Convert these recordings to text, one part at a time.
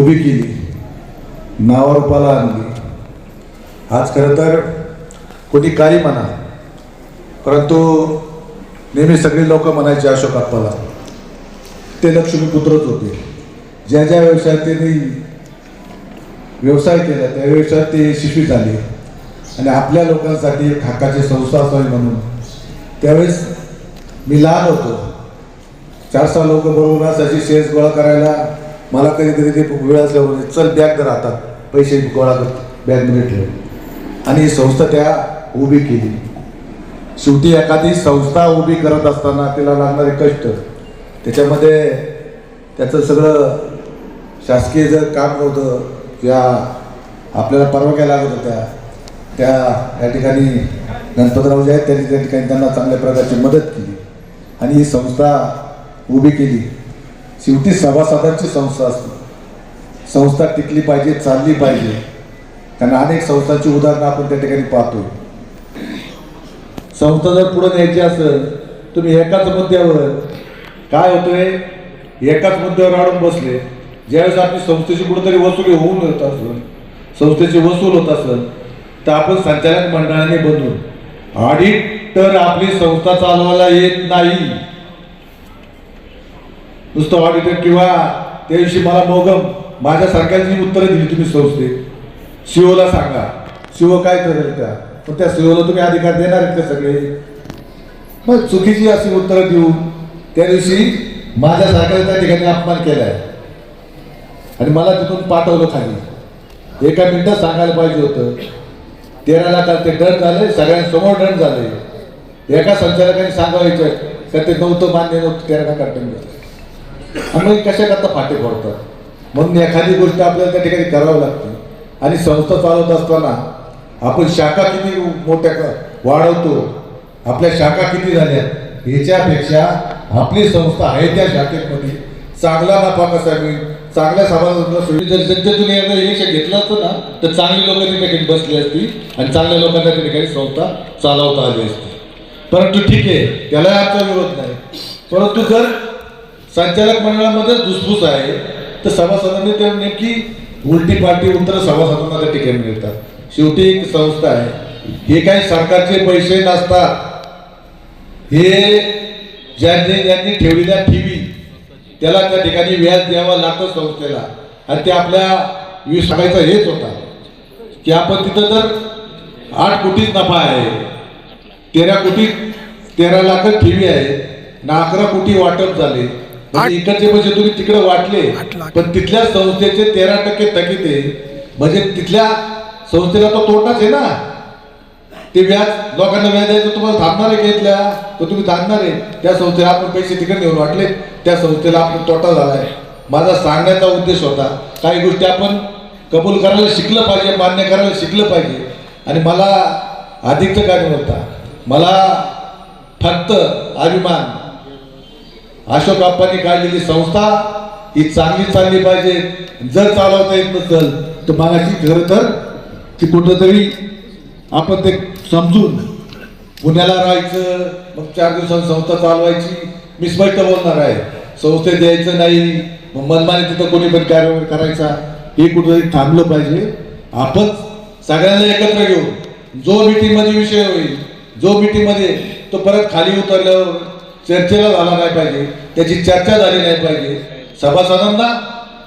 उभी केली. नावारूपाला आणली. आज खरं तर कोणी काही म्हणा. परंतु नेहमी सगळी लोक म्हणायचे अशोक आप्पाला. ते लक्ष्मीपुत्रच होते. ज्या ज्या व्यवसायात त्यांनी व्यवसाय केला त्या व्यवसायात ते यशस्वी झाले. आणि आपल्या लोकांसाठी एक हक्काची संस्था असावी म्हणून. त्यावेळेस मी लहान होतो. चार सहा लोक बरोबर असायची शेअर्स गोळा करायला मला कधीतरी ते वेळ असल्यावर चल बॅग तर राहतात पैसे गोळा कर बॅगमध्ये ठेव. आणि संस्था त्या उभी केली. शेवटी एखादी संस्था उभी करत असताना तिला लागणारे कष्ट त्याच्यामध्ये त्याचं सगळं शासकीय जर काम नव्हतं किंवा आपल्याला परवानग्या लागत होत्या त्या या ठिकाणी गणपतराव जे आहेत त्यांनी त्या ठिकाणी त्यांना चांगल्या प्रकारची मदत केली. आणि ही संस्था उभी केली. शेवटी सभासदांची संस्था असते. संस्था टिकली पाहिजे चालली पाहिजे. कारण अनेक संस्थांची उदाहरणं आपण त्या ठिकाणी पाहतोय. संस्था जर पुढे न्यायची असेल तुम्ही एकाच मुद्द्यावर काय होतोय? एकाच मुद्द्यावर अडून बसले. ज्यावेळेस आपली संस्थेची कुठेतरी वसुली होऊन येत असेल संस्थेची वसूल होत असेल तर आपण संचालक मंडळाने बनवून ऑडिट तर आपली संस्था चालवायला येत नाही. नुसतं ऑडिटर किंवा त्या दिवशी मला मोगम माझ्या सरकारची उत्तरं दिली तुम्ही संस्थे सीओला सांगा. सीओ काय करेल का? पण त्या सीओला तुम्ही अधिकार देणार आहेत का सगळे? मग चुकीची अशी उत्तरं देऊन त्या दिवशी माझ्या सरकारने त्या ठिकाणी अपमान केलाय. आणि मला तिथून पाठवलं खाली. एका मिनिटात सांगायला पाहिजे होतं. तेरा लाखात ते डन झाले सगळ्यांसमोर डन झाले. एका संचालकाने सांगायचं का ते नव्हतं मान्य नव्हतं तेरा लाखात डन झालं आम्ही मग कशा करता फाटे पडतात म्हणून एखादी गोष्ट आपल्याला त्या ठिकाणी करावं लागते. आणि संस्था चालवत असताना आपण शाखा किती मोठ्या वाढवतो आपल्या शाखा किती झाल्या ह्याच्यापेक्षा आपली संस्था आहे त्या शाखेमध्ये. चांगला नफा कसा मिळेल? चांगल्या समाजाला जर सध्या तुम्ही एकदा इलेक्शन घेतलं असतं ना तर चांगली लोक त्या ठिकाणी बसली असती आणि चांगल्या लोकांना त्या ठिकाणी संस्था चालवता आली असती. परंतु ठीक आहे त्याला आमचा विरोध नाही. परंतु जर संचालक मंडळामध्ये धुसफूस आहे. तर सभासदांनी तर नेमकी उलटी पाठी उत्तर सभासदांना त्या ठिकाणी मिळतात. शेवटी एक संस्था आहे. हे काही सरकारचे पैसे नसतात. हे ज्यांनी ज्यांनी ठेवलेल्या ठेवी त्याला त्या ठिकाणी व्याज द्यावा लागतो संस्थेला. आणि ते आपल्या वीस सांगायचा हेच होता. की आपण तिथं तर आठ कोटीच नफा आहे. तेरा कोटी तेरा लाख ठेवी आहे. ना अकरा कोटी वाटप झाले. म्हणजे इकडचे पैसे तुम्ही तिकडे वाटले पण तिथल्या संस्थेचे तेरा टक्के थकीत म्हणजे तिथल्या संस्थेला तो तोटाच आहे ना. ते व्याज लोकांना व्याज द्यायचं तुम्हाला थांबणार आहे घेतल्या तर तुम्ही थांबणार. आहे त्या संस्थेला आपण पैसे तिकडे नेऊन वाटले त्या संस्थेला आपण तोटा झालाय. माझा सांगण्याचा उद्देश होता काही गोष्टी आपण कबूल करायला शिकलं पाहिजे मान्य करायला शिकलं पाहिजे. आणि मला अधिकचं काय होता मला फक्त अभिमान अशोक आप्पांनी काढलेली संस्था ही चांगली चालली पाहिजे. जर चालवता येत नसेल तर मागाशी खरं तर ती कुठंतरी आपण ते समजून पुण्याला राहायचं मग चार दिवसांनी संस्था चालवायची. मी स्पष्ट बोलणार आहे. संस्थेत द्यायचं नाही मग मनमाने तिथं कोणी पण कार्यवाही करायचा हे कुठंतरी थांबलं पाहिजे. आपण सगळ्यांना एकत्र घेऊन जो मिटिंगमध्ये विषय होईल जो मिटिंगमध्ये तो परत खाली उतरल्यावर चर्चेला झाला नाही पाहिजे. त्याची चर्चा झाली नाही पाहिजे. सभासदांना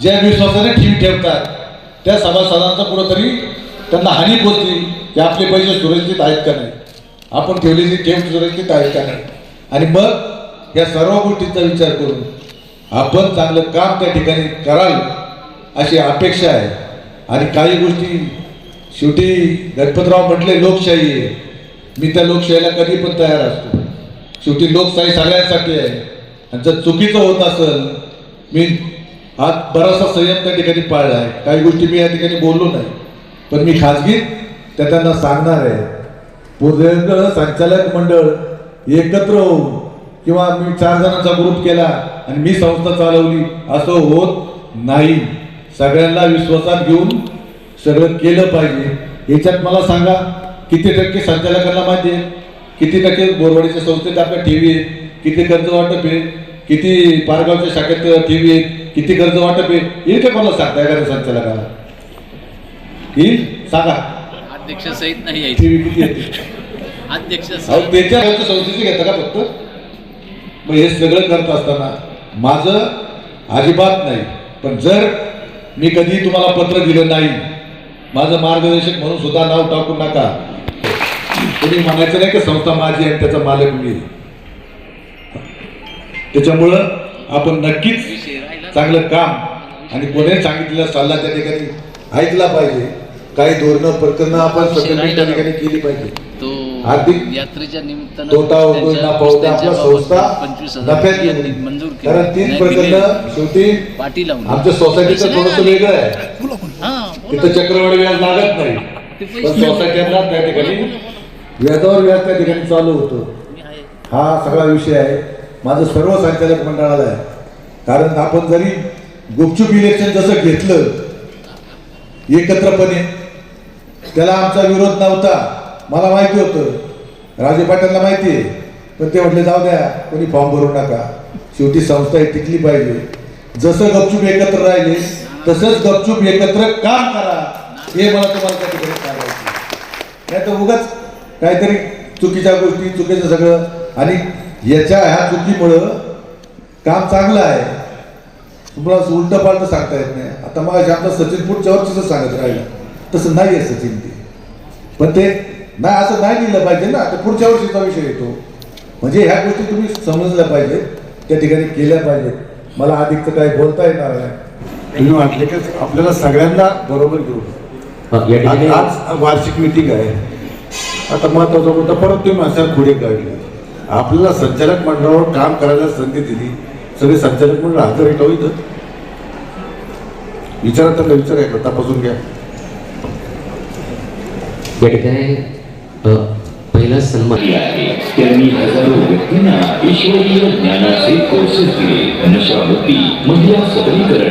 ज्या विश्वासाने ठेवी ठेवतात त्या सभासदांचा कुठंतरी त्यांना हानी पोचली की आपले पैसे सुरक्षित आहेत का नाही? आपण ठेवलेली ठेव सुरक्षित आहे का नाही? आणि मग या सर्व गोष्टींचा विचार करून आपण चांगलं काम त्या ठिकाणी कराल अशी अपेक्षा आहे. आणि काही गोष्टी शेवटी गणपतराव म्हटले लोकशाही आहे. मी त्या लोकशाहीला कधी पण तयार असतो. शेवटी लोकशाही सगळ्यांसाठी आहे. आणि जर चुकीचं होत असेल मी हा बराचसा संयम त्या ठिकाणी पाळला आहे. काही गोष्टी मी या ठिकाणी बोललो नाही. पण मी खाजगीत त्या त्यांना सांगणार आहे. पूर्ण संचालक मंडळ एकत्र होऊन किंवा मी चार जणांचा ग्रुप केला आणि मी संस्था चालवली असं होत नाही. सगळ्यांना विश्वासात घेऊन सगळं केलं पाहिजे. याच्यात मला सांगा किती टक्के संचालकांना माहिती आहे? किती टक्के बोरवाडीच्या संस्थेत आपल्या ठेवी आहेत किती कर्ज वाटप आहे? किती पारगावच्या शाखेत ठेवी आहेत किती कर्ज वाटप आहे? येईल का कोणाला सांगता एखाद्या संचालकाला? येईल? सांगा. अध्यक्ष सहित नाही यायचं टीव्ही किती अध्यक्ष अहो सहित त्याच्या संस्थेचे घेता का फक्त? मग हे सगळं करत असताना माझं अजिबात नाही. पण जर मी कधी तुम्हाला पत्र दिलं नाही माझं मार्गदर्शक म्हणून सुद्धा नाव टाकू नका. तुम्ही म्हणायचं नाही की संस्था माझी आहे त्याचा मालक मी त्याच्यामुळं आपण नक्कीच चांगलं काम आणि कोणी सांगितलेला सल्ला त्या ठिकाणी ऐकला पाहिजे. काही धोरणं प्रकरणं आपण सगळ्यांनी त्या ठिकाणी केली पाहिजे. आर्थिक यात्रेच्या निमित्तानं तोटा ना पावता संस्था नफ्यात कारण तीन प्रकरण. शेवटी लावून आमच्या सोसायटीचं थोडस वेगळं आहे. तिथं चक्रवाढी व्याज लागत नाही. पण पैसे सोसायट्यांना त्या ठिकाणी व्याजावर व्याज त्या ठिकाणी चालू होतं. हा सगळा विषय आहे. माझं सर्व संचालक मंडळाला आहे. कारण आपण जरी गुपचूप इलेक्शन जसं घेतलं एकत्रपणे त्याला आमचा विरोध नव्हता. मला माहिती होतं. राजे पाटलांना माहिती आहे. पण ते म्हटले जाऊ द्या कोणी फॉर्म भरू नका. शेवटी संस्था ही टिकली पाहिजे. जसं गपचूप एकत्र राहिले तसंच गपचूप एकत्र काम करा. हे मला तुम्हाला त्या ठिकाणी सांगायचं नाही तर उगाच काहीतरी चुकीच्या गोष्टी चुकीचं सगळं. आणि याच्या ह्या चुकीमुळं काम चांगलं आहे. तुम्हाला उलट पालट सांगता येत नाही. आता मग आमचा सचिन पुढच्या वर्षीच सांगत राहिलं. तसं नाही आहे सचिन ते. पण ते नाही असं नाही लिहिलं पाहिजे ना. ते पुढच्या वर्षीचा विषय येतो. म्हणजे ह्या गोष्टी तुम्ही समजल्या पाहिजेत त्या ठिकाणी केल्या पाहिजेत मला अधिक तर काही बोलता येणार नाही. तुम्ही म्हटले की आपल्याला सगळ्यांना बरोबर घेऊ आज वार्षिक मीटिंग आहे. आता महत्त्वाचा मुद्दा परत तुम्ही अशा पुढे काढले. आपल्याला संचालक मंडळावर काम करायला संधी दिली. सगळे संचालक मंडळ हजर आहे का इथं. विचारा त्यांना विचारा एकदा तपासून घ्या. या ठिकाणी पहिला सन्मान. त्यांनी हजारो व्यक्तींना ईश्वरीय ज्ञानाचे कोर्सेस दिले. नशामुक्ती महिला सबलीकरण.